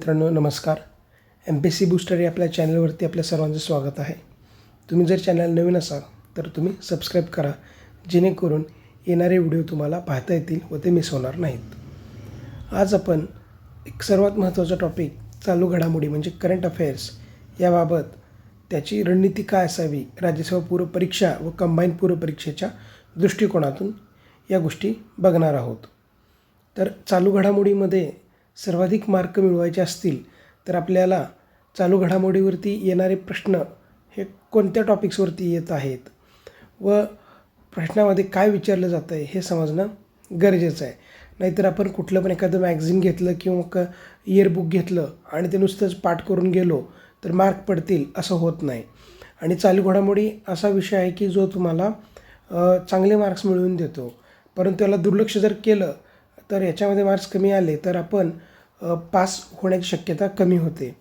मित्रांनो नमस्कार. M P C booster या आपल्या चॅनलवरती आपल्या सर्वांचं स्वागत आहे. तुम्ही जर चॅनल नवीन असाल तर तुम्ही सबस्क्राईब करा जेणेकरून येणारे व्हिडिओ तुम्हाला पाहता येतील व ते मिस होणार नाहीत. आज आपण एक सर्वात महत्त्वाचा टॉपिक चालू घडामोडी म्हणजे करंट अफेअर्स याबाबत त्याची रणनीती काय असावी राज्यसेवा पूर्वपरीक्षा व कंबाईन पूर्वपरीक्षेच्या दृष्टिकोनातून या गोष्टी बघणार आहोत. तर चालू घडामोडीमध्ये सर्वाधिक मार्क मिळवायचे असतील तर आपल्याला चालू घडामोडीवरती येणारे प्रश्न हे कोणत्या टॉपिक्सवरती येत आहेत व प्रश्नामध्ये काय विचारलं जातं आहे हे समजणं गरजेचं आहे. नाहीतर आपण कुठलं पण एखादं मॅगझिन घेतलं किंवा क इयरबुक घेतलं आणि ते नुसतंच पाठ करून गेलो तर मार्क पडतील असं होत नाही. आणि चालू घडामोडी असा विषय आहे की जो तुम्हाला चांगले मार्क्स मिळवून देतो. परंतु त्याला दुर्लक्ष जर केलं तर याच्यामध्ये मार्क्स कमी आले तर आपण पास होण्याची शक्यता कमी होते.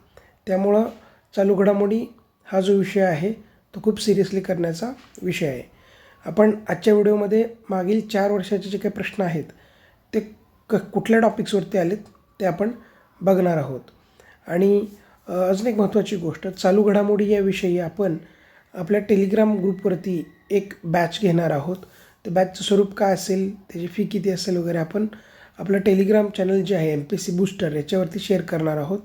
त्यामुळं चालू घडामोडी हा जो विषय आहे तो खूप सिरियसली करण्याचा विषय आहे. आपण आजच्या व्हिडिओमध्ये मागील चार वर्षाचे जे काही प्रश्न आहेत ते क कुठल्या टॉपिक्सवरती आलेत ते आपण बघणार आहोत. आणि अजून एक महत्त्वाची गोष्ट चालू घडामोडी याविषयी आपण आपल्या टेलिग्राम ग्रुपवरती एक बॅच घेणार आहोत. तर बॅचचं स्वरूप काय असेल त्याची फी किती असेल वगैरे आपण आपलं टेलिग्राम चॅनल जे आहे एम पी सी बूस्टर याच्यावरती शेअर करणार आहोत.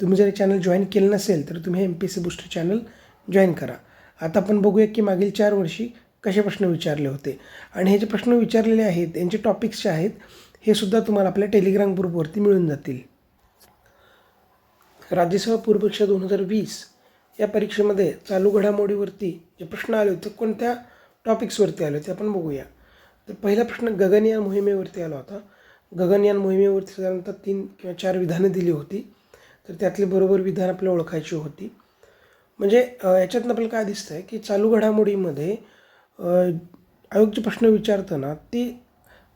तुम्ही जर चॅनल जॉईन केलं नसेल तर तुम्ही M P C booster channel join करा. आता आपण बघूया की मागील चार वर्षी कसे प्रश्न विचारले होते. आणि हे जे प्रश्न विचारलेले आहेत यांचे टॉपिक्स जे आहेत हे सुद्धा तुम्हाला आपल्या टेलिग्राम ग्रुपवरती मिळून जातील. राज्यसभा पूर्वपरीक्षा दोन हजार वीस या परीक्षेमध्ये चालू घडामोडीवरती जे प्रश्न आले होते कोणत्या टॉपिक्सवरती आले होते आपण बघूया. तर पहिला प्रश्न गगनयान मोहिमेवरती आला होता. गगनयान मोहिमेवरती साधारणतः तीन किंवा चार विधानं दिली होती. तर त्यातली बरोबर विधान आपल्याला ओळखायची होती. म्हणजे याच्यातनं आपल्याला काय दिसतं आहे की चालू घडामोडीमध्ये आयोगचे प्रश्न विचारताना ती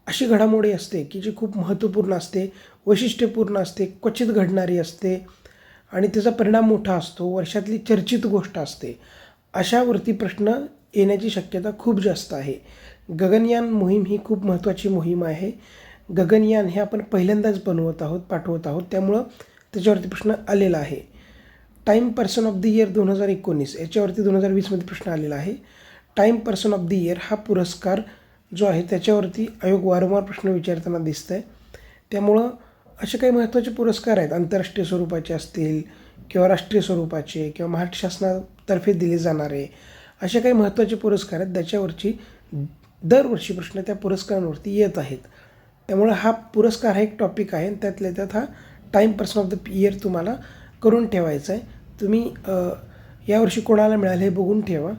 अशी घडामोडी असते की जी खूप महत्त्वपूर्ण असते वैशिष्ट्यपूर्ण असते क्वचित घडणारी असते आणि त्याचा परिणाम मोठा असतो वर्षातली चर्चित गोष्ट असते. अशावरती प्रश्न येण्याची शक्यता खूप जास्त आहे. गगनयान मोहीम ही खूप महत्त्वाची मोहीम आहे. गगनयान हे आपण पहिल्यांदाच बनवत आहोत पाठवत आहोत. त्यामुळं त्याच्यावरती प्रश्न आलेला आहे. Time person of the year दोन हजार एकोणीस याच्यावरती दोन हजार वीसमध्ये प्रश्न आलेला आहे. Time person of the year हा पुरस्कार जो आहे त्याच्यावरती आयोग वारंवार प्रश्न विचारताना दिसत आहे त्यामुळं असे काही महत्त्वाचे पुरस्कार आहेत आंतरराष्ट्रीय स्वरूपाचे असतील किंवा राष्ट्रीय स्वरूपाचे किंवा महाराष्ट्र शासनातर्फे दिले जाणारे असे काही महत्त्वाचे पुरस्कार आहेत त्याच्यावरची दरवर्षी प्रश्न त्या पुरस्कारांवरती येत आहेत. त्यामुळं हा पुरस्कार हा एक टॉपिक आहे आणि त्यातल्या त्यात हा time person of the year तुम्हाला करून ठेवायचा आहे. तुम्ही यावर्षी कोणाला मिळालं हे बघून ठेवा.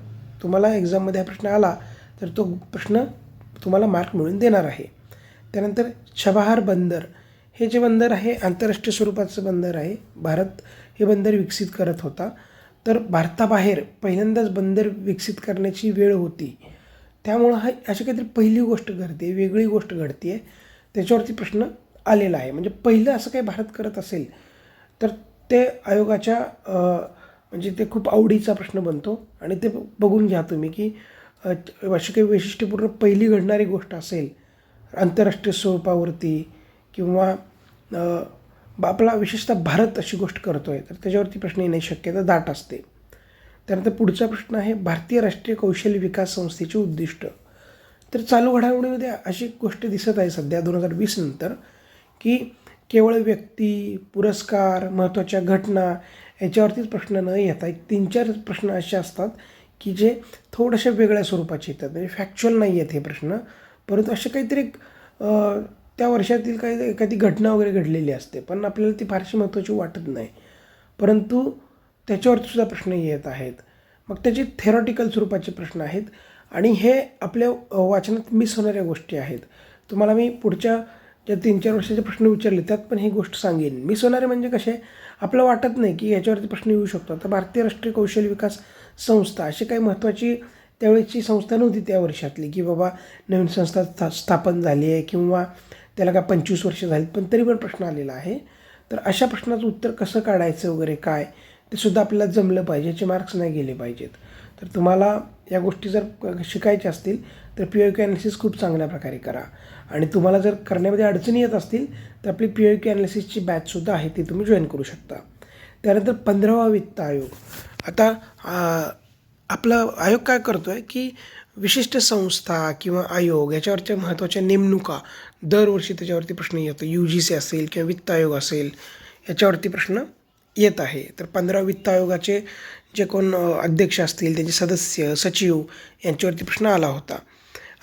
तुम्हाला एक्झाममध्ये हा प्रश्न आला तर तो प्रश्न तुम्हाला मार्क मिळून देणार आहे. त्यानंतर छबाहार बंदर. हे जे बंदर आहे आंतरराष्ट्रीय स्वरूपाचं बंदर आहे. भारत हे बंदर विकसित करत होता. तर भारताबाहेर पहिल्यांदाच बंदर विकसित करण्याची वेळ होती. त्यामुळं हा अशी काहीतरी पहिली गोष्ट घडते वेगळी गोष्ट घडते आहे त्याच्यावरती प्रश्न आलेला आहे. म्हणजे पहिलं असं काही भारत करत असेल तर ते आयोगाच्या म्हणजे ते खूप आवडीचा प्रश्न बनतो. आणि ते बघून घ्या तुम्ही की अशी काही वैशिष्ट्यपूर्ण पहिली घडणारी गोष्ट असेल आंतरराष्ट्रीय स्वरूपावरती किंवा आपला विशेषतः भारत अशी गोष्ट करतो आहे तर त्याच्यावरती प्रश्न येण्याची शक्यता दाट असते. त्यानंतर पुढचा प्रश्न आहे भारतीय राष्ट्रीय कौशल्य विकास संस्थेचे उद्दिष्ट. तर चालू घडामोडीमध्ये अशी गोष्ट दिसत आहे सध्या दोन हजार वीस नंतर की केवळ व्यक्ती पुरस्कार महत्त्वाच्या घटना याच्यावरतीच प्रश्न न येता एक तीन चार प्रश्न असे असतात की जे थोड्याशा वेगळ्या स्वरूपाचे येतात. म्हणजे फॅक्च्युअल नाही आहेत हे प्रश्न परंतु असे काहीतरी एक, त्या वर्षातील काही एखादी घटना वगैरे घडलेली असते पण आपल्याला ती फारशी महत्त्वाची वाटत नाही. परंतु त्याच्यावरतीसुद्धा प्रश्न येत आहेत. मग त्याचे थेरॉटिकल स्वरूपाचे प्रश्न आहेत. आणि हे आपल्या वाचनात मिस होणाऱ्या गोष्टी आहेत. तुम्हाला मी पुढच्या ज्या तीन चार वर्षाचे प्रश्न विचारले त्यात पण ही गोष्ट सांगेन. मिस होणारे म्हणजे कसे? आपलं वाटत नाही की याच्यावरती प्रश्न येऊ शकतो. आता भारतीय राष्ट्रीय कौशल्य विकास संस्था अशी काही महत्त्वाची त्यावेळेची संस्था नव्हती त्या वर्षातली की बाबा नवीन संस्था स्था स्थापन झाली आहे किंवा त्याला काय पंचवीस वर्ष झाली पण तरी पण प्रश्न आलेला आहे. तर अशा प्रश्नाचं उत्तर कसं काढायचं वगैरे काय ते सुद्धा आपल्याला जमलं पाहिजे याचे मार्क्स नाही गेले पाहिजेत. तर तुम्हाला या गोष्टी जर शिकायच्या असतील तर पी ओ क्यू ॲनालिसिस खूप चांगल्या प्रकारे करा. आणि तुम्हाला जर करण्यामध्ये अडचणी येत असतील तर आपली पी ओ क्यू ॲनालिसिसची बॅचसुद्धा आहे ती तुम्ही जॉईन करू शकता. त्यानंतर पंधरावा वित्त आयोग. आता आपला आयोग काय करतो आहे की विशिष्ट संस्था किंवा आयोग याच्यावरच्या महत्त्वाच्या नेमणुका दरवर्षी त्याच्यावरती प्रश्न येतो. यू जी सी असेल किंवा वित्त आयोग असेल याच्यावरती प्रश्न येत आहे. तर पंधरा वित्त आयोगाचे जे कोण अध्यक्ष असतील त्यांचे सदस्य सचिव यांच्यावरती प्रश्न आला होता.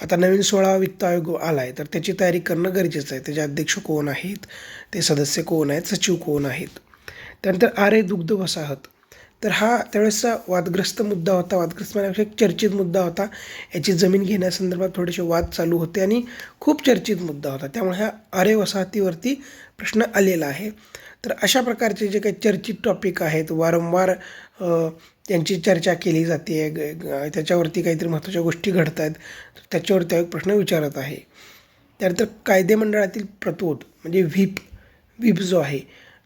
आता नवीन सोळा वित्त आयोग आला आहे तर त्याची तयारी करणं गरजेचं आहे. त्याचे अध्यक्ष कोण आहेत? ते सदस्य कोण आहेत? सचिव कोण आहेत? त्यानंतर आरे दुग्ध वसाहत तर हा त्यावेळेसचा वादग्रस्त मुद्दा होता. वादग्रस्त म्हणजे एक चर्चित मुद्दा होता. याची जमीन घेण्यासंदर्भात थोडेसे वाद चालू होते आणि खूप चर्चित मुद्दा होता. त्यामुळे ह्या आरे वसाहतीवरती प्रश्न आलेला आहे. तर अशा प्रकारचे जे काही चर्चित टॉपिक आहेत वारंवार त्यांची चर्चा केली जाते. ग- त्याच्यावरती काहीतरी महत्त्वाच्या गोष्टी घडत आहेत त्याच्यावर त्याच्यावरती प्रश्न विचारत आहे. त्यानंतर कायदेमंडळातील प्रतोद म्हणजे व्हीप व्हीप जो आहे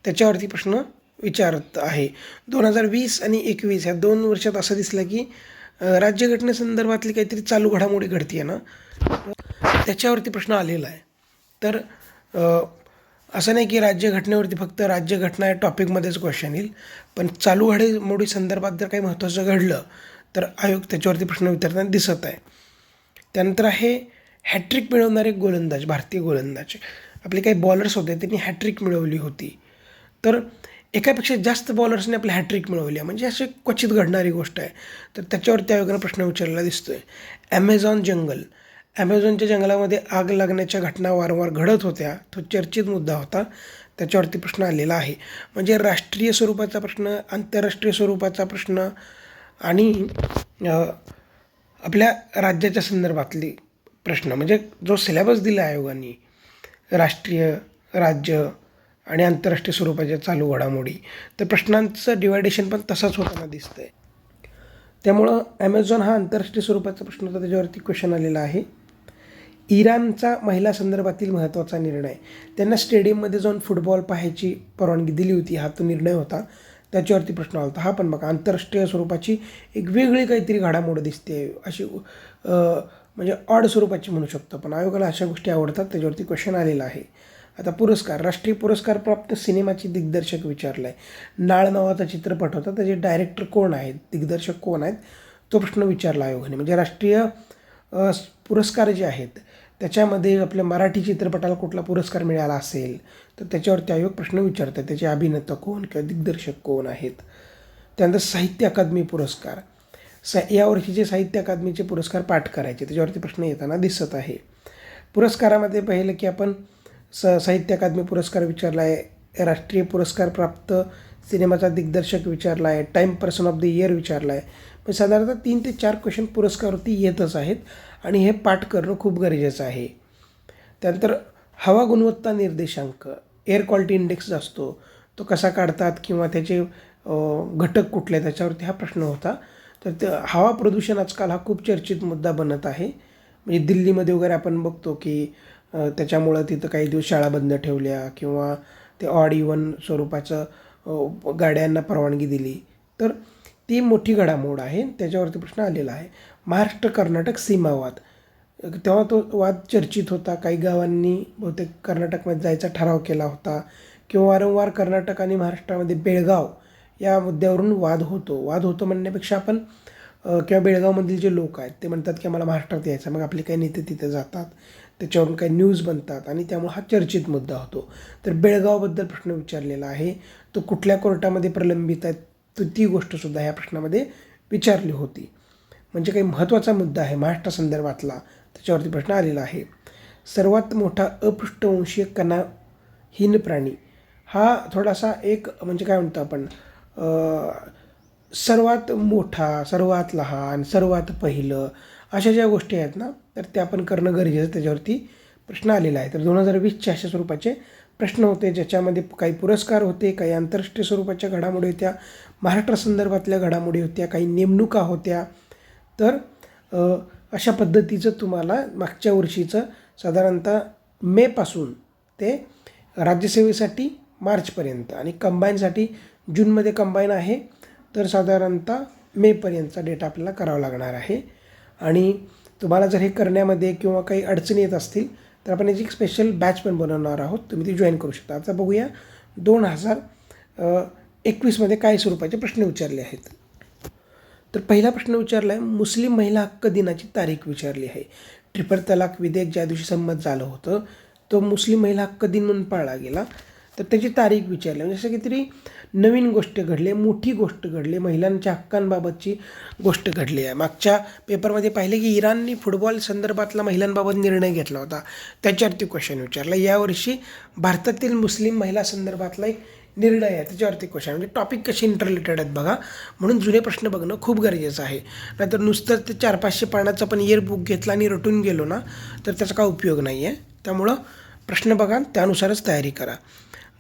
त्याच्यावरती प्रश्न विचारत आहे. दोन हजार वीस आणि एकवीस ह्या दोन वर्षात असं दिसलं की राज्यघटनेसंदर्भातली काहीतरी चालू घडामोडी घडते ना? त्याच्यावरती प्रश्न आलेला आहे. तर असं नाही की राज्यघटनेवरती फक्त राज्यघटना या टॉपिकमध्येच क्वेश्चन येईल पण चालू घडामोडी संदर्भात जर काही महत्त्वाचं घडलं तर आयोग त्याच्यावरती प्रश्न विचारताना दिसत आहे. त्यानंतर आहे हॅट्रिक मिळवणारे गोलंदाज भारतीय गोलंदाज. आपले काही बॉलर्स होते त्यांनी हॅट्रिक मिळवली होती. तर एकापेक्षा जास्त बॉलर्सने आपली हॅट्रिक मिळवली आहे. म्हणजे अशी क्वचित घडणारी गोष्ट आहे. तर त्याच्यावरती आयोगानं प्रश्न विचारलेला दिसतोय. ॲमेझॉन जंगल ॲमेझॉनच्या जंगलामध्ये आग लागण्याच्या घटना वारंवार घडत होत्या तो चर्चित मुद्दा होता त्याच्यावरती प्रश्न आलेला आहे. म्हणजे राष्ट्रीय स्वरूपाचा प्रश्न आंतरराष्ट्रीय स्वरूपाचा प्रश्न आणि आपल्या राज्याच्या संदर्भातली प्रश्न. म्हणजे जो सिलेबस दिला आयोगाने राष्ट्रीय राज्य आणि आंतरराष्ट्रीय स्वरूपाच्या चालू घडामोडी तर प्रश्नांचं डिवायडेशन पण तसंच होताना दिसतंय. त्यामुळं ॲमेझॉन हा आंतरराष्ट्रीय स्वरूपाचा प्रश्न होता त्याच्यावरती क्वेश्चन आलेला आहे. इराणचा महिला संदर्भातील महत्त्वाचा निर्णय. त्यांना स्टेडियममध्ये जाऊन फुटबॉल पाहायची परवानगी दिली होती हा तो निर्णय होता. त्याच्यावरती प्रश्न आला होता. हा पण बघा आंतरराष्ट्रीय स्वरूपाची एक वेगळी काहीतरी घडामोड दिसते अशी म्हणजे ऑड स्वरूपाची म्हणू शकतो पण आयोगाला अशा गोष्टी आवडतात त्याच्यावरती क्वेश्चन आलेला आहे. आता पुरस्कार राष्ट्रीय पुरस्कार प्राप्त सिनेमाची दिग्दर्शक विचारला आहे नाळ नावाचा चित्रपट होता त्याचे डायरेक्टर कोण आहेत? दिग्दर्शक कोण आहेत? तो प्रश्न विचारला आयोगाने. म्हणजे राष्ट्रीय पुरस्कार जे आहेत त्याच्यामध्ये आपल्या मराठी चित्रपटाला कुठला पुरस्कार मिळाला असेल तर त्याच्यावरती आयोग प्रश्न विचारतात. त्याचे अभिनेता कोण किंवा दिग्दर्शक कोण आहेत? त्यानंतर साहित्य अकादमी पुरस्कार. स यावर्षीचे साहित्य अकादमीचे पुरस्कार पाठ करायचे त्याच्यावरती प्रश्न येताना दिसत आहे. पुरस्कारामध्ये पाहिलं की आपण स साहित्य अकादमी पुरस्कार विचारला आहे राष्ट्रीय पुरस्कार प्राप्त सिनेमाचा दिग्दर्शक विचारला आहे time person of the year विचारला आहे पण साधारणतः तीन ते चार क्वेश्चन पुरस्कारावरती येतच आहेत. आणि हे पाठ करणं खूप गरजेचं आहे. त्यानंतर हवा गुणवत्ता निर्देशांक एअर क्वालिटी इंडेक्स असतो. तो कसा काढतात किंवा त्याचे घटक कुठले त्याच्यावरती हा प्रश्न होता. तर हवा प्रदूषण आजकाल हा खूप चर्चित मुद्दा बनत आहे. म्हणजे दिल्लीमध्ये वगैरे आपण बघतो की त्याच्यामुळं तिथं काही दिवस शाळा बंद ठेवल्या किंवा ते ऑड इवन स्वरूपाचं गाड्यांना परवानगी दिली. तर ती मोठी घडामोड आहे. त्याच्यावरती प्रश्न आलेला आहे. महाराष्ट्र कर्नाटक सीमावाद. तेव्हा तो वाद चर्चित होता. काही गावांनी बहुतेक कर्नाटकमध्ये जायचा ठराव केला होता. किंवा वारंवार कर्नाटक आणि महाराष्ट्रामध्ये बेळगाव या मुद्द्यावरून वाद होतो. वाद होतो म्हणण्यापेक्षा आपण किंवा बेळगावमधील जे लोक आहेत ते म्हणतात की आम्हाला महाराष्ट्रात यायचं मग आपले काही नेते तिथे जातात. त्याच्यावरून काही न्यूज बनतात. आणि त्यामुळे हा चर्चित मुद्दा होतो. तर बेळगावबद्दल प्रश्न विचारलेला आहे. तो कुठल्या कोर्टामध्ये प्रलंबित आहेत तर ती गोष्टसुद्धा ह्या प्रश्नामध्ये विचारली होती. म्हणजे काही महत्त्वाचा मुद्दा आहे महाराष्ट्रासंदर्भातला त्याच्यावरती प्रश्न आलेला आहे. सर्वात मोठा अपृष्ठवंशीय कणाहीन प्राणी हा थोडासा एक म्हणजे काय म्हणतो आपण सर्वात मोठा सर्वात लहान सर्वात पहिलं अशा ज्या गोष्टी आहेत ना तर त्या आपण करणं गरजेचं त्याच्यावरती प्रश्न आलेला आहे. तर दोन हजार वीसच्या अशा स्वरूपाचे प्रश्न होते ज्याच्यामध्ये काही पुरस्कार होते काही आंतरराष्ट्रीय स्वरूपाच्या घडामोडी होत्या महाराष्ट्रासंदर्भातल्या घडामोडी होत्या काही नेमणुका होत्या. तर अशा पद्धतीचं तुम्हाला मागच्या वर्षीचं साधारणतः मेपासून ते राज्यसेवेसाठी मार्चपर्यंत आणि कंबाईनसाठी जूनमध्ये कंबाईन आहे तर साधारणतः मेपर्यंतचा डेटा आपल्याला करावा लागणार आहे. आणि तुम्हाला जर हे करण्यामध्ये किंवा काही अडचणी येत असतील तर आपण याची एक स्पेशल बॅच पण बनवणार आहोत. तुम्ही ती जॉईन करू शकता. आता बघूया दोन हजार एकवीसमध्ये काय स्वरूपाचे प्रश्न विचारले आहेत? तर पहिला प्रश्न विचारला आहे मुस्लिम महिला हक्क दिनाची तारीख विचारली आहे. ट्रिपल तलाक विधेयक ज्या दिवशी संमत झालं होतं तो मुस्लिम महिला हक्क दिन म्हणून पाळला गेला. तर त्याची तारीख विचारली. म्हणजे असं काहीतरी नवीन गोष्ट घडली मोठी गोष्ट घडली महिलांच्या हक्कांबाबतची गोष्ट घडली आहे. मागच्या पेपरमध्ये पाहिले की इराणने फुटबॉल संदर्भातला महिलांबाबत निर्णय घेतला होता. त्याच्यावरती क्वेश्चन विचारला. यावर्षी भारतातील मुस्लिम महिला संदर्भातला एक निर्णय आहे त्याच्यावरती क्वेश्चन म्हणजे टॉपिक कसे इंटरलेटेड आहेत बघा. म्हणून जुने प्रश्न बघणं खूप गरजेचं आहे. नाहीतर नुसतं ते चार पाचशे पानाचं पण इयर बुक घेतला आणि रटून गेलो ना तर त्याचा काय उपयोग नाही आहे त्यामुळं प्रश्न बघा त्यानुसारच तयारी करा.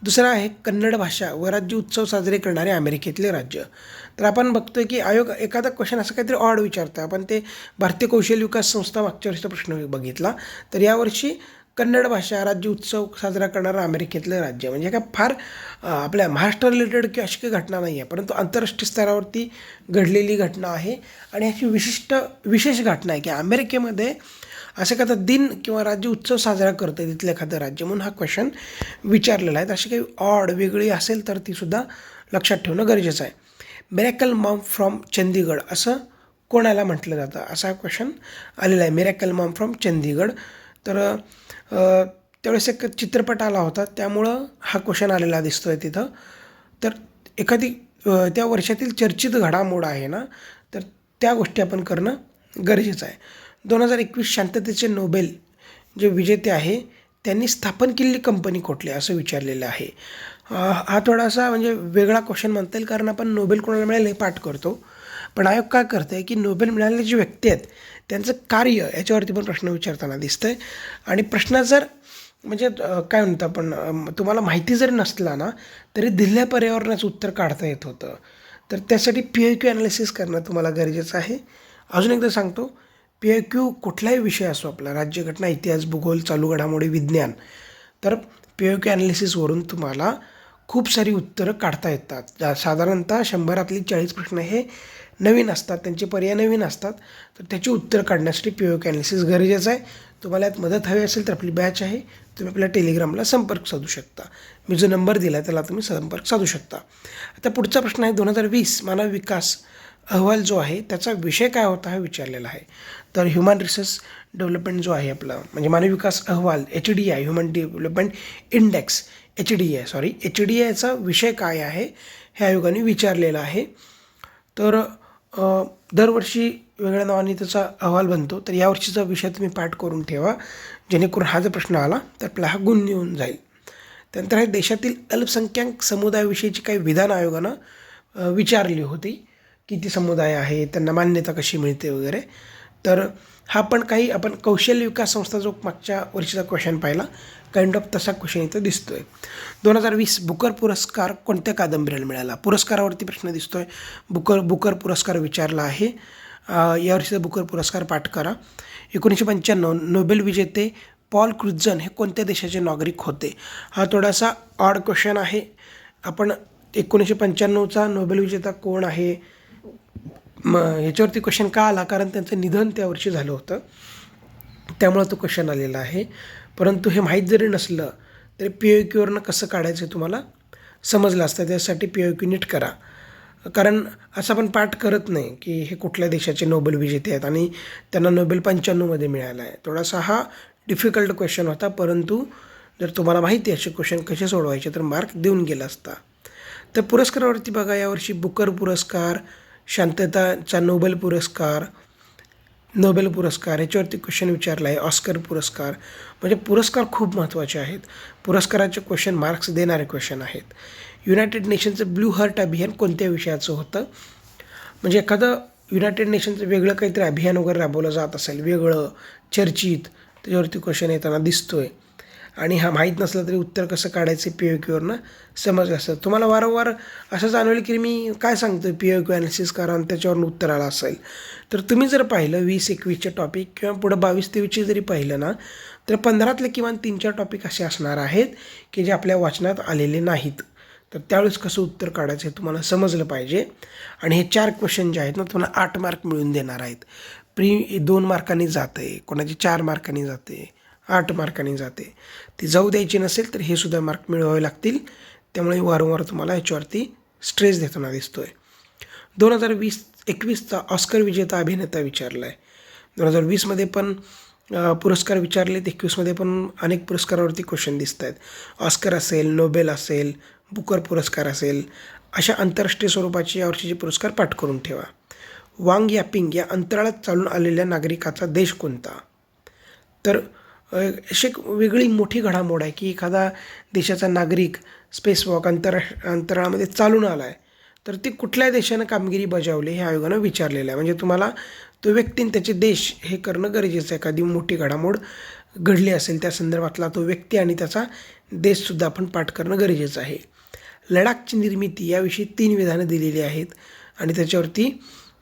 दुसरा आहे कन्नड भाषा व राज्य उत्सव साजरे करणारे अमेरिकेतले राज्य. तर आपण बघतोय की आयोग एखादा क्वेश्चन असं काहीतरी ऑड विचारतं आपण ते भारतीय कौशल्य विकास संस्था मागच्या वर्षीचा प्रश्न बघितला. तर यावर्षी कन्नड भाषा राज्य उत्सव साजरा करणारं अमेरिकेतलं राज्य. म्हणजे काय फार आपल्या महाराष्ट्र रिलेटेड किंवा अशी काही घटना नाही आहे परंतु आंतरराष्ट्रीय स्तरावरती घडलेली घटना आहे आणि अशी विशिष्ट विशेष घटना आहे की अमेरिकेमध्ये असं एखादा दिन किंवा राज्य उत्सव साजरा करतं तिथलं एखादं राज्य म्हणून हा क्वेश्चन विचारलेला आहे. अशी काही ऑड वेगळी असेल तर तीसुद्धा लक्षात ठेवणं गरजेचं आहे. मिरॅकल मॉम फ्रॉम चंदीगड असं कोणाला म्हटलं जातं? असा क्वेश्चन आलेला आहे. मिरॅकल मॉम फ्रॉम चंदीगड तर त्यावेळेस एक चित्रपट आला होता. त्यामुळं हा क्वेश्चन आलेला दिसतो आहे तिथं. तर एखादी त्या वर्षातील चर्चित घडामोड आहे ना तर त्या गोष्टी आपण करणं गरजेचं आहे. दोन हजार एकवीस शांततेचे नोबेल जे विजेते आहे त्यांनी स्थापन केलेली कंपनी कुठली असं विचारलेलं आहे. हा थोडासा म्हणजे वेगळा क्वेश्चन म्हणता येईल कारण आपण नोबेल कोणाला मिळेल हे पाठ करतो. पण आयोग काय करतं आहे की नोबेल मिळालेले जे व्यक्ती आहेत त्यांचं कार्य याच्यावरती पण प्रश्न विचारताना दिसतं आहे आणि प्रश्न जर म्हणजे काय म्हणतं आपण तुम्हाला माहिती जरी नसला ना तरी दिल्ल्या पर्यावरणाचं उत्तर काढता येत होतं. तर त्यासाठी पी आय क्यू ॲनालिसिस करणं तुम्हाला गरजेचं आहे. अजून एकदा सांगतो पी आय क्यू कुठलाही विषय असो आपला राज्यघटना इतिहास भूगोल चालू घडामोडी विज्ञान तर पी आय क्यू ॲनालिसिसवरून तुम्हाला खूप सारी उत्तरं काढता येतात. जा साधारणतः शंभरातली चाळीस प्रश्न हे नवीन असतात त्यांचे पर्याय नवीन असतात तर त्याची उत्तर काढण्यासाठी पी ओ कॅनलिसिस गरजेचं आहे. तुम्हाला यात मदत हवी असेल तर आपली बॅच आहे तुम्ही आपल्या टेलिग्रामला संपर्क साधू शकता. मी जो नंबर दिला आहे त्याला तुम्ही संपर्क साधू शकता. आता पुढचा प्रश्न आहे दोन हजार वीस मानव विकास अहवाल जो आहे त्याचा विषय काय होता हा विचारलेला आहे. तर ह्युमन रिसोर्स डेव्हलपमेंट जो आहे आपला म्हणजे मानव विकास अहवाल H D I human development index H D I sorry H D आयचा विषय काय आहे हे आयोगाने विचारलेला आहे. तर दरवर्षी वेगळ्या नावाने त्याचा अहवाल बनतो. तर यावर्षीचा विषय तुम्ही पाठ करून ठेवा. जेणेकरून हा जर प्रश्न आला तर आपला हा गुण येऊन जाईल. त्यानंतर हे देशातील अल्पसंख्याक समुदायाविषयीची काही विधान आयोगानं विचारली होती. किती समुदाय आहे त्यांना मान्यता कशी मिळते वगैरे. तर हा पण काही आपण कौशल्य विकास संस्था जो मागच्या वर्षीचा क्वेश्चन पाहिला काइंड ऑफ तसा क्वेश्चन इथं दिसतो आहे दोन हजार वीस बुकर पुरस्कार कोणत्या कादंबरीला मिळाला? पुरस्कारावरती प्रश्न दिसतो आहे बुकर बुकर पुरस्कार विचारला आहे. यावर्षीचा बुकर पुरस्कार पाठ करा. एकोणीसशे पंच्याण्णव नोबेल विजेते पॉल क्रुझन हे कोणत्या देशाचे नागरिक होते? हा थोडासा ऑड क्वेश्चन आहे. आपण एकोणीसशे पंच्याण्णवचा नोबेल विजेता कोण आहे? मग ह्याच्यावरती क्वेश्चन का आला? कारण त्यांचं निधन त्यावर्षी झालं होतं. त्यामुळं तो क्वेश्चन आलेला आहे. परंतु हे माहीत जरी नसलं तरी पी ओ क्यूवरनं कसं काढायचं तुम्हाला समजलं असतं. त्यासाठी पी ओ क्यू नीट करा. कारण असं आपण पाठ करत नाही की हे कुठल्या देशाचे नोबेल विजेते आहेत आणि त्यांना नोबेल पंच्याण्णवमध्ये मिळाला आहे. थोडासा हा डिफिकल्ट क्वेश्चन होता परंतु जर तुम्हाला माहिती असे क्वेश्चन कसे सोडवायचे तर मार्क देऊन गेला असता. तर पुरस्कारावरती बघा यावर्षी बुकर पुरस्कार शांतताचा नोबेल पुरस्कार नोबेल पुरस्कार याच्यावरती क्वेश्चन विचारला आहे ऑस्कर पुरस्कार. म्हणजे पुरस्कार खूप महत्त्वाचे आहेत. पुरस्काराचे क्वेश्चन मार्क्स देणारे क्वेश्चन आहेत. युनायटेड नेशनचं ब्लू हर्ट अभियान कोणत्या विषयाचं होतं? म्हणजे एखादं युनायटेड नेशनचं वेगळं काहीतरी अभियान वगैरे राबवलं जात असेल वेगळं चर्चित त्याच्यावरती क्वेश्चन येताना दिसतो आहे आणि हा माहीत नसला तरी उत्तर कसं काढायचं पी ओ क्यूवरनं समजलं असतं तुम्हाला वारंवार असं जाणवेल की मी काय सांगतो पी ओ क्यू ॲनालिसिस करा आणि त्याच्यावरून उत्तर आलं असेल. तर तुम्ही जर पाहिलं वीस एकवीसचे टॉपिक किंवा पुढं बावीस तेवीसचे जरी पाहिलं ना तर पंधरातले किमान तीन चार टॉपिक असे असणार आहेत की जे आपल्या वाचनात आलेले नाहीत. तर त्यावेळेस कसं उत्तर काढायचं हे तुम्हाला समजलं पाहिजे. आणि हे चार क्वेश्चन जे आहेत ना तुम्हाला आठ मार्क मिळून देणार आहेत. प्री दोन मार्कांनी जाते कोणाची चार मार्कांनी जाते आठ मार्कांनी जाते. ती जाऊ द्यायची नसेल तर हे सुद्धा मार्क मिळवावे लागतील. त्यामुळे वारंवार तुम्हाला याच्यावरती स्ट्रेस देताना दिसतोय. दोन हजार वीस एकवीसचा ऑस्कर विजेता अभिनेता विचारला आहे दोन हजार वीसमध्ये पण पुरस्कार विचारलेत. एकवीसमध्ये पण अनेक पुरस्कारावरती क्वेश्चन दिसत आहेत ऑस्कर असेल नोबेल असेल बुकर पुरस्कार असेल अशा आंतरराष्ट्रीय स्वरूपाचे यावर्षीचे पुरस्कार पाठ करून ठेवा. वांग यापिंग या अंतराळात चालून आलेल्या नागरिकाचा देश कोणता? तर अशी एक वेगळी मोठी घडामोड आहे की एखादा देशाचा नागरिक स्पेस वॉक अंतर अंतराळामध्ये चालून आला आहे तर ती कुठल्या देशानं कामगिरी बजावली हे आयोगानं विचारलेलं आहे. म्हणजे तुम्हाला तो व्यक्ती त्याचे देश हे करणं गरजेचं आहे. एखादी मोठी घडामोड घडली असेल त्या संदर्भातला तो व्यक्ती आणि त्याचा देशसुद्धा आपण पाठ करणं गरजेचं आहे. लडाखची निर्मिती याविषयी तीन विधानं दिलेली आहेत आणि त्याच्यावरती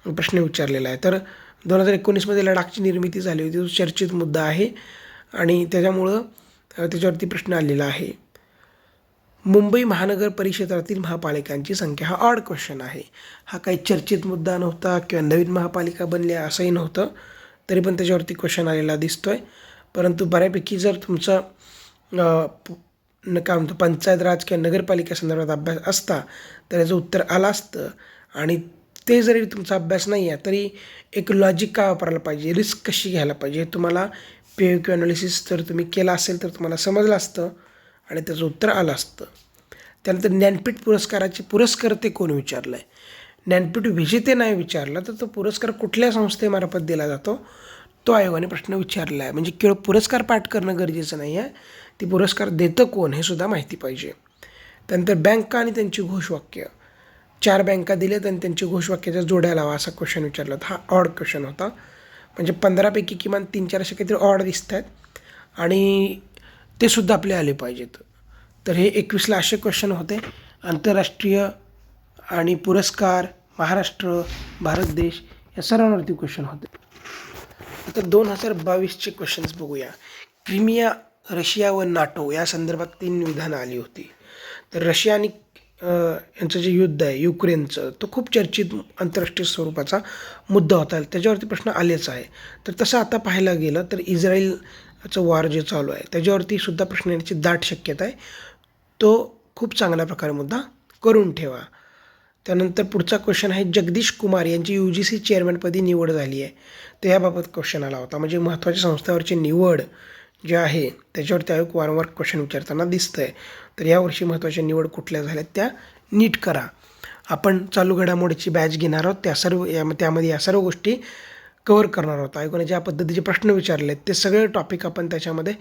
प्रश्न विचारलेला आहे. तर दोन हजार एकोणीसमध्ये लडाखची निर्मिती झाली होती. तो चर्चित मुद्दा आहे. आणि त्याच्यामुळं त्याच्यावरती प्रश्न आलेला आहे. मुंबई महानगर परिक्षेत्रातील महापालिकांची संख्या हा ऑड क्वेश्चन आहे. हा काही चर्चित मुद्दा नव्हता किंवा नवीन महापालिका बनल्या असंही नव्हतं तरी पण त्याच्यावरती क्वेश्चन आलेला दिसतो आहे परंतु बऱ्यापैकी जर तुमचं न काय म्हणतो पंचायत राज किंवा नगरपालिका संदर्भात अभ्यास असता तर याचं उत्तर आलं असतं. आणि ते जरी तुमचा अभ्यास नाही आहे तरी एक लॉजिक काय वापरायला पाहिजे? रिस्क कशी घ्यायला पाहिजे? तुम्हाला पे क्यू अनालिसिस जर तुम्ही केला असेल तर तुम्हाला समजलं असतं आणि त्याचं उत्तर आलं असतं. त्यानंतर ज्ञानपीठ पुरस्काराचे पुरस्कर्ते कोण विचारलं आहे ज्ञानपीठ विजेते नाही विचारला तर तो पुरस्कार कुठल्या संस्थेमार्फत दिला जातो? तो आयोगाने प्रश्न विचारला आहे म्हणजे केवळ पुरस्कार पाठ करणं गरजेचं नाही आहे ती पुरस्कार देतं कोण हे सुद्धा माहिती पाहिजे. त्यानंतर बँका आणि त्यांची घोषवाक्य. चार बँका दिल्यात आणि त्यांची घोषवाक्याच्या जोड्या लावा असा क्वेश्चन विचारला होता. हा ऑड क्वेश्चन होता. म्हणजे पंधरापैकी किमान तीन चार काहीतरी ऑड दिसत आहेत आणि ते सुद्धा आपले आले पाहिजेत. तर हे एकवीसला असे क्वेश्चन होते. आंतरराष्ट्रीय आणि पुरस्कार महाराष्ट्र भारत देश या सर्वांवरती क्वेश्चन होते. आता दोन हजार बावीसचे क्वेश्चन्स बघूया. क्रिमिया रशिया व नाटो या संदर्भात तीन विधानं आली होती. तर रशिया आणि यांचं जे युद्ध आहे युक्रेनचं तो खूप चर्चित आंतरराष्ट्रीय स्वरूपाचा मुद्दा होता. त्याच्यावरती प्रश्न आलेच आहे. तर तसं आता पाहायला गेलं तर इस्रायलचं वार जे चालू आहे त्याच्यावरती सुद्धा प्रश्न येण्याची दाट शक्यता आहे. तो खूप चांगल्या प्रकारे मुद्दा करून ठेवा. त्यानंतर पुढचा क्वेश्चन आहे जगदीश कुमार यांची यू जी सी चेअरमॅनपदी निवड झाली आहे. तर याबाबत क्वेश्चन आला होता. म्हणजे महत्त्वाच्या संस्थांवरची निवड जे आहे त्याच्यावरती आयोग वारंवार क्वेश्चन विचारताना दिसतं आहे तर यावर्षी महत्त्वाच्या निवड कुठल्या झाल्यात त्या नीट करा. आपण चालू घडामोडीची बॅच घेणार आहोत त्या सर्व या त्यामध्ये या सर्व गोष्टी कवर करणार आहोत. आयोगाने ज्या पद्धतीचे प्रश्न विचारले आहेत ते सगळे टॉपिक आपण त्याच्यामध्ये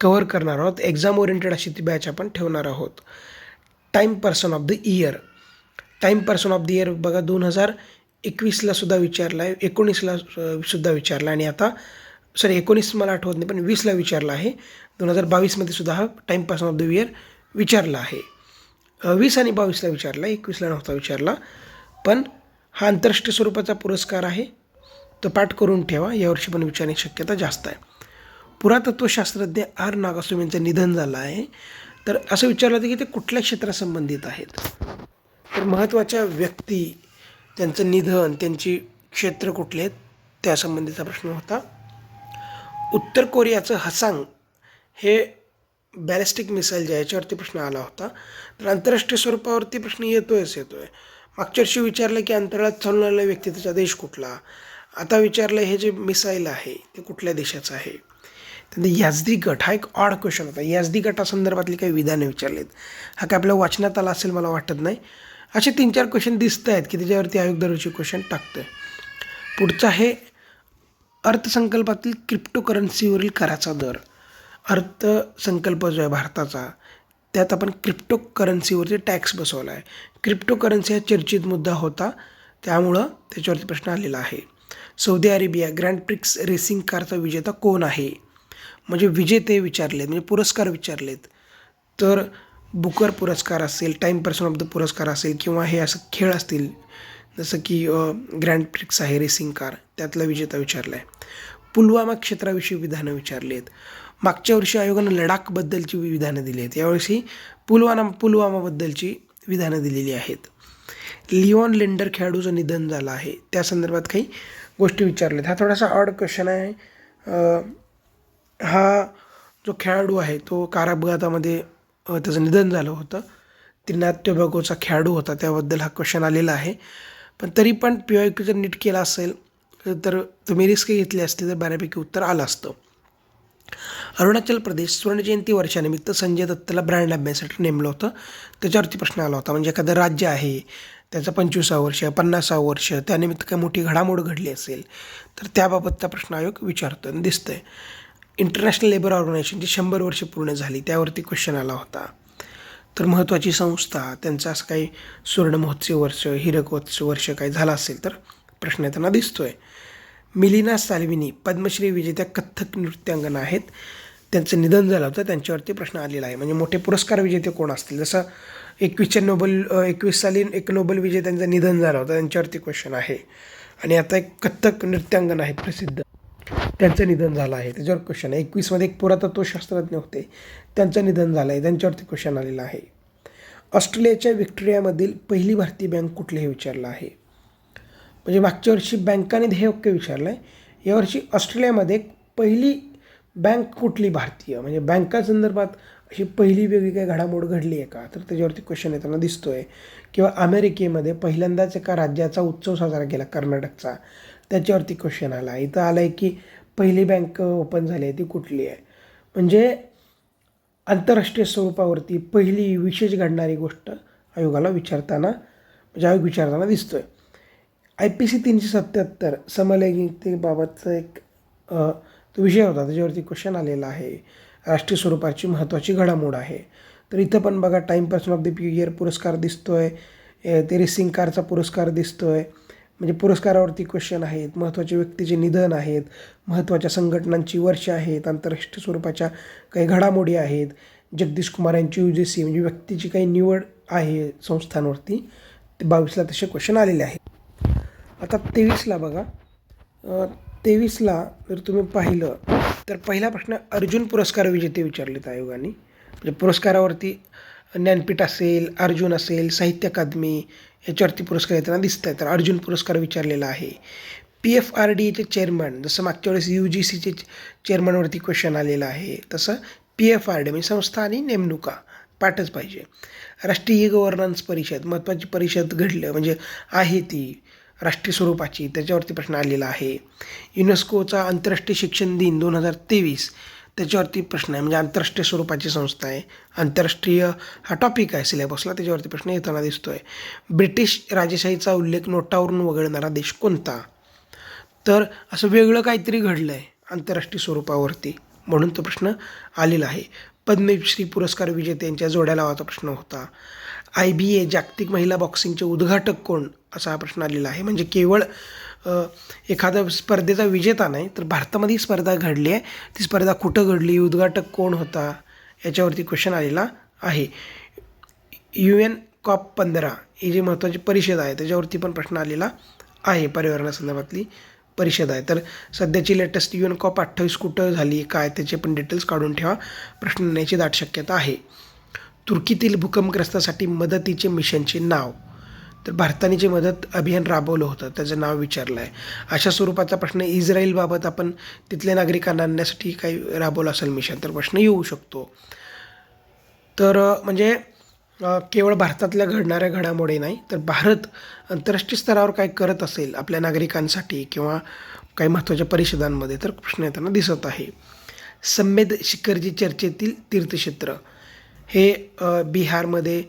कवर करणार आहोत. एक्झाम ओरिएंटेड अशी ती बॅच आपण ठेवणार आहोत. Time person of the year time person of the year बघा दोन हजार एकवीसला सुद्धा विचारला आहे एकोणीसला सुद्धा विचारला आणि आता सॉरी एकोणीस मला आठवत नाही पण वीसला विचारला आहे. दोन हजार बावीसमध्ये सुद्धा हा टाईम ऑफ द इयर विचारला आहे. वीस आणि बावीसला विचारला एकवीसला नव्हता विचारला पण हा आंतरराष्ट्रीय स्वरूपाचा पुरस्कार आहे. तो पाठ करून ठेवा यावर्षी पण विचारण्याची शक्यता जास्त आहे. पुरातत्वशास्त्रज्ञ आर नागास्वामी यांचं निधन झालं आहे. तर असं विचारलं होतं की ते कुठल्या क्षेत्रासंबंधित आहेत? तर महत्त्वाच्या व्यक्ती त्यांचं निधन त्यांची क्षेत्र कुठले आहेत त्यासंबंधीचा प्रश्न होता. उत्तर कोरियाचं हसांग हे बॅलिस्टिक मिसाईल जे याच्यावरती प्रश्न आला होता तर आंतरराष्ट्रीय स्वरूपावरती प्रश्न येतोयच येतोय. मागच्या वर्षी विचारलं की अंतराळात चालणाऱ्या व्यक्ती त्याचा देश कुठला? आता विचारलं हे जे मिसाईल आहे ते कुठल्या देशाचं आहे? त्यानंतर याजदी गट हा एक ऑड क्वेश्चन होता. याजदी गटासंदर्भातली काही विधानं विचारलेत. हा काय आपल्या वाचनात आला असेल मला वाटत नाही. असे तीन चार क्वेश्चन दिसत आहेत की त्याच्यावरती आयोग दरवर्षी क्वेश्चन टाकतोय. पुढचा आहे अर्थसंकल्पातील क्रिप्टोकरन्सीवरील कराचा दर अर्थसंकल्प जो आहे भारताचा त्यात आपण क्रिप्टोकरन्सीवरती टॅक्स बसवला आहे क्रिप्टोकरन्सी हा चर्चित मुद्दा होता त्यामुळं त्याच्यावरती प्रश्न आलेला आहे. Saudi Arabia grand prix racing कारचा विजेता कोण आहे? म्हणजे विजेते विचारलेत म्हणजे पुरस्कार विचारलेत. तर बुकर पुरस्कार असेल टाईम पर्सन ऑफ द पुरस्कार असेल किंवा हे असं खेळ असतील जसं की ग्रँड प्रिक्स आहे रेसिंग कार त्यातला विजेता विचारला आहे पुलवामा क्षेत्राविषयी विधानं विचारली आहेत मागच्या वर्षी आयोगानं लडाखबद्दलची विधानं दिली आहेत. यावर्षी पुलवामा पुलवामाबद्दलची विधानं दिलेली आहेत. लिओन लेंडर खेळाडूचं निधन झालं आहे. त्या संदर्भात काही गोष्टी विचारल्यात हा थोडासा ऑड क्वेश्चन आहे. हा जो खेळाडू आहे तो कार अपघातामध्ये त्याचं निधन झालं होतं. त्रिनाथ टोबॅगोचा खेळाडू होता. त्याबद्दल हा क्वेश्चन आलेला आहे. पण तरी पण पी आय क्यू जर नीट केला असेल तर तुम्ही रिस्क घेतली असती तर बऱ्यापैकी उत्तर आलं असतं. अरुणाचल प्रदेश सुवर्णजयंती वर्षानिमित्त संजय दत्तला ब्रँड अँबॅसेडर नेमलं होतं. त्याच्यावरती प्रश्न आला होता म्हणजे एखादं राज्य आहे त्याचं पंचवीसावं वर्ष पन्नासावं वर्ष त्यानिमित्त काही मोठी घडामोड घडली असेल तर त्याबाबतचा प्रश्न आयोग विचारतो आणि दिसतंय. इंटरनॅशनल लेबर ऑर्गनायझेशनची शंभर वर्ष पूर्ण झाली त्यावरती क्वेश्चन आला होता. तर महत्त्वाची संस्था त्यांचं असं काही सुवर्णमहोत्सव वर्ष हिरकोत्सव वर्ष काही झालं असेल तर प्रश्न त्यांना दिसतोय. मिलिना साल्विनी पद्मश्री विजेत्या कथ्थक नृत्यांगना आहेत. त्यांचं निधन झालं होतं त्यांच्यावरती प्रश्न आलेला आहे. म्हणजे मोठे पुरस्कार विजेते कोण असतील? जसं एकवीसच्या नोबल एकवीस साली एक नोबल विजेत्यांचं निधन झालं होतं त्यांच्यावरती क्वेश्चन आहे. आणि आता एक कथ्थक नृत्यांगना आहेत प्रसिद्ध. त्यांचं निधन झालं आहे. त्याच्यावर क्वेश्चन आहे. एकवीसमध्ये एक पुरातत्वशास्त्रज्ञ होते. त्यांचं निधन झालं आहे त्यांच्यावरती क्वेश्चन आलेला आहे. ऑस्ट्रेलियाच्या व्हिक्टोरियामधील पहिली भारतीय बँक कुठली हे विचारलं आहे. म्हणजे मागच्या वर्षी बँकाने ध्येयवाक्य विचारलं आहे यावर्षी ऑस्ट्रेलियामध्ये पहिली बँक कुठली भारतीय? म्हणजे बँकासंदर्भात अशी पहिली वेगळी काही घडामोड घडली आहे का? तर त्याच्यावरती क्वेश्चन येताना दिसतो आहे किंवा अमेरिकेमध्ये पहिल्यांदाच एका राज्याचा उत्सव साजरा केला कर्नाटकचा. त्याच्यावरती क्वेश्चन आला. इथं आलं आहे की पहिली बँक ओपन झाली आहे ती कुठली आहे? म्हणजे आंतरराष्ट्रीय स्वरूपावरती पहिली विशेष घडणारी गोष्ट आयोगाला विचारताना म्हणजे आयोग विचारताना दिसतो आहे आय पी सी तीनशे सत्याहत्तर समलैंगिकतेबाबतचा एक तो विषय होता त्याच्यावरती क्वेश्चन आलेला आहे. राष्ट्रीय स्वरूपाची महत्त्वाची घडामोड आहे. तर इथं पण बघा time person of the year पुरस्कार दिसतो आहे ते रेसिंग कारचा पुरस्कार दिसतो आहे म्हणजे पुरस्कारावरती क्वेश्चन आहेत महत्त्वाच्या व्यक्तीचे निधन आहेत महत्त्वाच्या संघटनांची वर्ष आहेत आंतरराष्ट्रीय स्वरूपाच्या काही घडामोडी आहेत. जगदीश कुमार यांची यू जी सी म्हणजे व्यक्तीची काही निवड आहे संस्थांवरती. ते बावीसला तसे क्वेश्चन आलेले आहेत. आता तेवीसला बघा. तेवीसला जर तुम्ही पाहिलं तर पहिला प्रश्न अर्जुन पुरस्कार विजेते विचारलेत आयोगाने. म्हणजे पुरस्कारावरती ज्ञानपीठ असेल अर्जुन असेल साहित्य अकादमी याच्यावरती पुरस्कार येताना दिसत आहे तर अर्जुन पुरस्कार विचारलेला आहे. पी एफ आर डी एचे चेअरमन जसं मागच्या वेळेस यू जी सीचे चेअरमनवरती क्वेश्चन आलेला आहे तसं पी एफ आर डी म्हणजे संस्था आणि नेमणुका पाठच पाहिजे. राष्ट्रीय गव्हर्नन्स परिषद महत्त्वाची परिषद घडलं म्हणजे आहे ती राष्ट्रीय स्वरूपाची त्याच्यावरती प्रश्न आलेला आहे. युनेस्कोचा आंतरराष्ट्रीय शिक्षण दिन दोन हजार तेवीस त्याच्यावरती प्रश्न आहे. म्हणजे आंतरराष्ट्रीय स्वरूपाची संस्था आहे. आंतरराष्ट्रीय हा टॉपिक आहे सिलेबसला त्याच्यावरती प्रश्न येताना दिसतो आहे ब्रिटिश राजेशाहीचा उल्लेख नोटावरून वगळणारा देश कोणता? तर असं वेगळं काहीतरी घडलं आहे आंतरराष्ट्रीय स्वरूपावरती. म्हणून तो प्रश्न आलेला आहे. पद्मश्री पुरस्कार विजेत्यांच्या जोड्या लावाचा प्रश्न होता. आय बी ए जागतिक महिला बॉक्सिंगचे उद्घाटक कोण? असा हा प्रश्न आलेला आहे. म्हणजे केवळ एखाद्या एखादा स्पर्धेचा विजेता नाही तर भारतामध्ये ही स्पर्धा घडली आहे. ती स्पर्धा कुठं घडली उद्घाटक कोण होता याच्यावरती क्वेश्चन आलेला आहे. यू एन कॉप पंधरा ही जी महत्त्वाची परिषद आहे त्याच्यावरती पण प्रश्न आलेला आहे पर्यावरणासंदर्भातली परिषद आहे. तर सध्याची लेटेस्ट यू एन कॉप अठ्ठावीस कुठं झाली काय त्याचे पण डिटेल्स काढून ठेवा. प्रश्न येण्याची दाट शक्यता आहे. तुर्कीतील भूकंपग्रस्तासाठी मदतीचे मिशनचे नाव. तर भारताने जे मदत अभियान राबवलं होतं त्याचं नाव विचारलं आहे. अशा स्वरूपाचा प्रश्न इस्रायलबाबत आपण तिथल्या नागरिकांना आणण्यासाठी काही राबवलं असेल मिशन तर प्रश्न येऊ शकतो. तर म्हणजे केवळ भारतातल्या घडणाऱ्या घडामोडी नाही तर भारत आंतरराष्ट्रीय स्तरावर काय करत असेल आपल्या नागरिकांसाठी किंवा काही महत्त्वाच्या परिषदांमध्ये तर प्रश्न येताना दिसत आहे. संमेद शिखरजी चर्चेतील तीर्थक्षेत्र हे बिहारमध्ये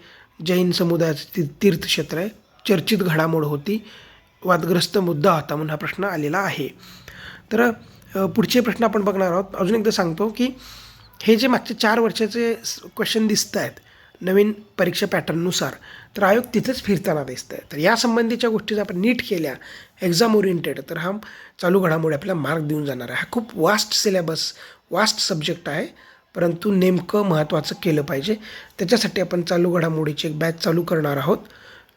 जैन समुदायाचं ती तीर्थक्षेत्र आहे. चर्चित घडामोड होती. वादग्रस्त मुद्दा होता म्हणून हा प्रश्न आलेला आहे. तर पुढचे प्रश्न आपण बघणार आहोत. अजून एकदा सांगतो की हे जे मागच्या चार वर्षाचे क्वेश्चन दिसत आहेत नवीन परीक्षा पॅटर्ननुसार तर आयोग तिथेच फिरताना दिसत आहे तर या संबंधीच्या गोष्टी जर आपण नीट केल्या एक्झाम ओरिएंटेड तर हा चालू घडामोडी आपल्याला मार्क देऊन जाणार आहे. हा खूप वास्ट सिलेबस वास्ट सब्जेक्ट आहे परंतु नेमकं महत्त्वाचं केलं पाहिजे. त्याच्यासाठी आपण चालू घडामोडीची एक बॅच चालू करणार आहोत.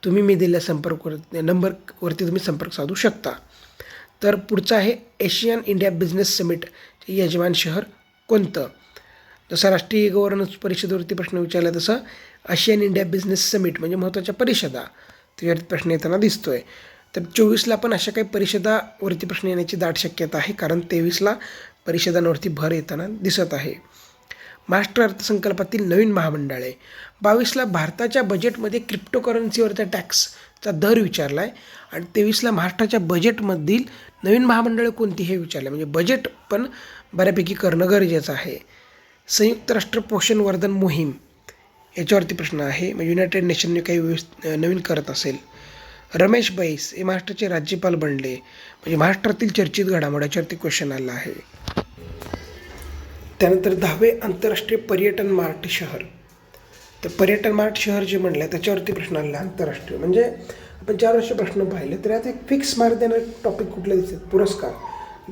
तुम्ही मी दिलेल्या संपर्कवर नंबरवरती तुम्ही संपर्क साधू शकता. तर पुढचं आहे एशियन इंडिया बिझनेस समिट यजमान शहर कोणतं? जसं राष्ट्रीय गव्हर्नन्स परिषदेवरती प्रश्न विचारला तसं आशियन इंडिया बिझनेस समिट म्हणजे महत्त्वाच्या परिषदा. त्याच्यावरती प्रश्न येताना दिसतो आहे तर चोवीसला पण अशा काही परिषदावरती प्रश्न येण्याची दाट शक्यता आहे कारण तेवीसला परिषदांवरती भर येताना दिसत आहे. महाराष्ट्र अर्थसंकल्पातील नवीन महामंडळे. बावीसला भारताच्या बजेटमध्ये क्रिप्टोकरन्सीवरचा टॅक्सचा दर विचारला आहे आणि तेवीसला महाराष्ट्राच्या बजेटमधील नवीन महामंडळ कोणती हे विचारलं म्हणजे बजेट पण बऱ्यापैकी करणं गरजेचं आहे. संयुक्त राष्ट्र पोषण वर्धन मोहीम याच्यावरती प्रश्न आहे. म्हणजे युनायटेड नेशनने काही व्यवस्थ नवीन करत असेल. रमेश बैस हे महाराष्ट्राचे राज्यपाल बनले. म्हणजे महाराष्ट्रातील चर्चित घडामोड याच्यावरती क्वेश्चन आला आहे. त्यानंतर दहावे आंतरराष्ट्रीय पर्यटन मार्ट शहर. तर पर्यटन मार्ट शहर जे म्हणलं आहे त्याच्यावरती प्रश्न आलेला आंतरराष्ट्रीय. म्हणजे आपण चार वर्ष प्रश्न पाहिले तर यात एक फिक्स मार्क देणारे टॉपिक कुठले दिसतात? पुरस्कार.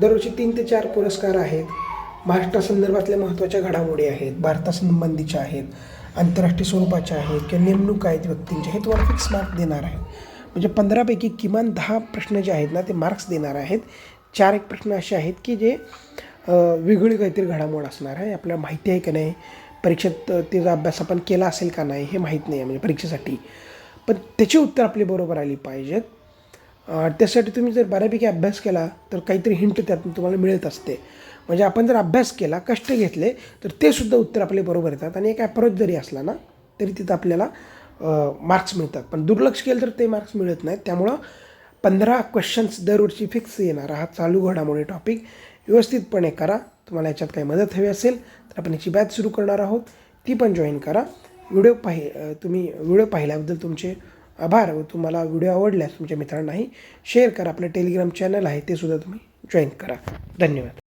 दरवर्षी तीन ते चार पुरस्कार आहेत. महाराष्ट्रासंदर्भातल्या महत्त्वाच्या घडामोडी आहेत भारतासंबंधीच्या आहेत आंतरराष्ट्रीय स्वरूपाच्या आहेत किंवा नेमणूक आहेत व्यक्तींच्या हे तुम्हाला फिक्स मार्क देणार आहेत. म्हणजे पंधरापैकी किमान दहा प्रश्न जे आहेत ना ते मार्क्स देणार आहेत. चार एक प्रश्न असे आहेत की जे वेगळी काहीतरी घडामोड असणार आहे. आपल्याला माहिती आहे का नाही? परीक्षेत त्याचा अभ्यास आपण केला असेल का नाही हे माहीत नाही आहे म्हणजे परीक्षेसाठी. पण त्याची उत्तर आपली बरोबर आली पाहिजेत त्यासाठी तुम्ही जर बऱ्यापैकी अभ्यास केला तर काहीतरी हिंट त्यातून तुम्हाला मिळत असते. म्हणजे आपण जर अभ्यास केला कष्ट घेतले तर ते सुद्धा उत्तर आपले बरोबर येतात आणि एक ॲप्रोच जरी असला ना तरी तिथं आपल्याला मार्क्स मिळतात. पण दुर्लक्ष केलं तर ते मार्क्स मिळत नाहीत. त्यामुळं पंधरा क्वेश्चन्स दरवर्षी फिक्स येणार. हा चालू घडामोडी टॉपिक व्यवस्थितपणे करा. तुम्हाला याच्यात काही मदत हवी असेल तर आपण याची बॅच सुरू करणार आहोत. ती पण जॉईन करा. व्हिडिओ पाहि तुम्ही व्हिडिओ पाहिल्याबद्दल तुमचे आभार व तुम्हाला व्हिडिओ आवडल्यास तुमच्या मित्रांनाही शेअर करा. आपलं टेलिग्राम चॅनल आहे ते सुद्धा तुम्ही जॉईन करा. धन्यवाद.